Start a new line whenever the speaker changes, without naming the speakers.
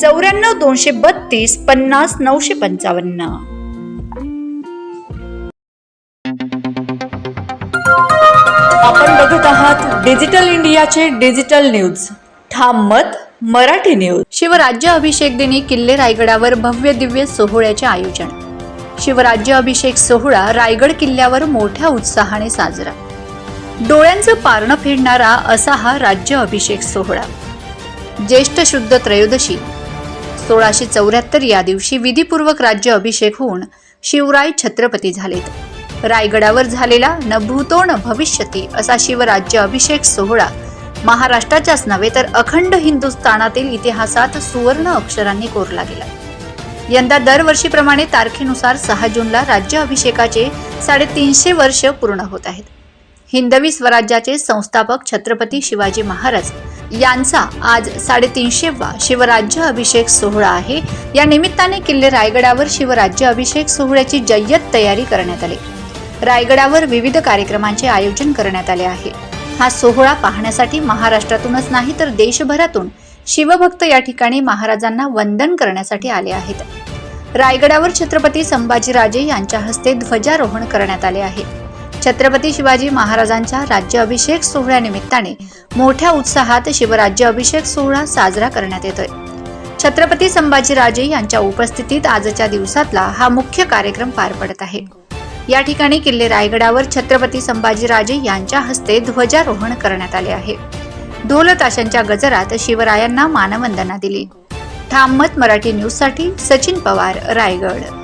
चौऱ्याण्णव दोनशे बत्तीस पन्नास नऊशे पंचावन्न. आपण बघत आहात डिजिटल इंडियाचे डिजिटल न्यूज. ठाम मत मराठी न्यूज. शिवराज्य अभिषेक दिनी किल्ले रायगडावर भव्य दिव्य सोहळ्याचे आयोजन. शिवराज्य अभिषेक सोहळा रायगड किल्ल्यावर मोठ्या उत्साहाने साजरा. डोळ्यांचं पारणं फेडणारा असा हा राज्य अभिषेक सोहळा. ज्येष्ठ शुद्ध त्रयोदशी सोळाशे चौऱ्याहत्तर या दिवशी विधीपूर्वक राज्य अभिषेक होऊन शिवराय छत्रपती झालेत. रायगडावर झालेला नभूतोण भविष्यती असा शिवराज्य अभिषेक सोहळा महाराष्ट्राच्याच नव्हे तर अखंड हिंदुस्थानातील इतिहासात सुवर्ण अक्षरांनी कोरला गेला. यंदा दरवर्षीप्रमाणे तारखेनुसार सहा जूनला राज्य अभिषेकाचे साडेतीनशे वर्ष पूर्ण होत आहेत. हिंदवी स्वराज्याचे संस्थापक छत्रपती शिवाजी महाराज. यांचा आज साडेतीनशेवा शिवराज्य अभिषेक सोहळा आहे. या निमित्ताने किल्ले रायगडावर शिवराज्य अभिषेक सोहळ्याची जय्यत तयारी करण्यात आली. रायगडावर विविध कार्यक्रमांचे आयोजन करण्यात आले आहे. हा सोहळा पाहण्यासाठी महाराष्ट्रातूनच नाही तर देशभरातून शिवभक्त या ठिकाणी महाराजांना वंदन करण्यासाठी आले आहेत. रायगडावर छत्रपती संभाजीराजे यांच्या हस्ते ध्वजारोहण करण्यात आले आहे. छत्रपती शिवाजी महाराजांच्या राज्य अभिषेक सोहळ्यानिमित्ताने मोठ्या उत्साहात शिवराज्य अभिषेक सोहळा साजरा करण्यात येतोय. छत्रपती संभाजीराजे यांच्या उपस्थितीत आजच्या दिवसातला हा मुख्य कार्यक्रम पार पडत आहे. या ठिकाणी किल्ले रायगडावर छत्रपती संभाजीराजे यांच्या हस्ते ध्वजारोहण करण्यात आले आहे. ढोल ताशांच्या गजरात शिवरायांना मानवंदना दिली. ठाममत मराठी न्यूजसाठी सचिन पवार रायगड.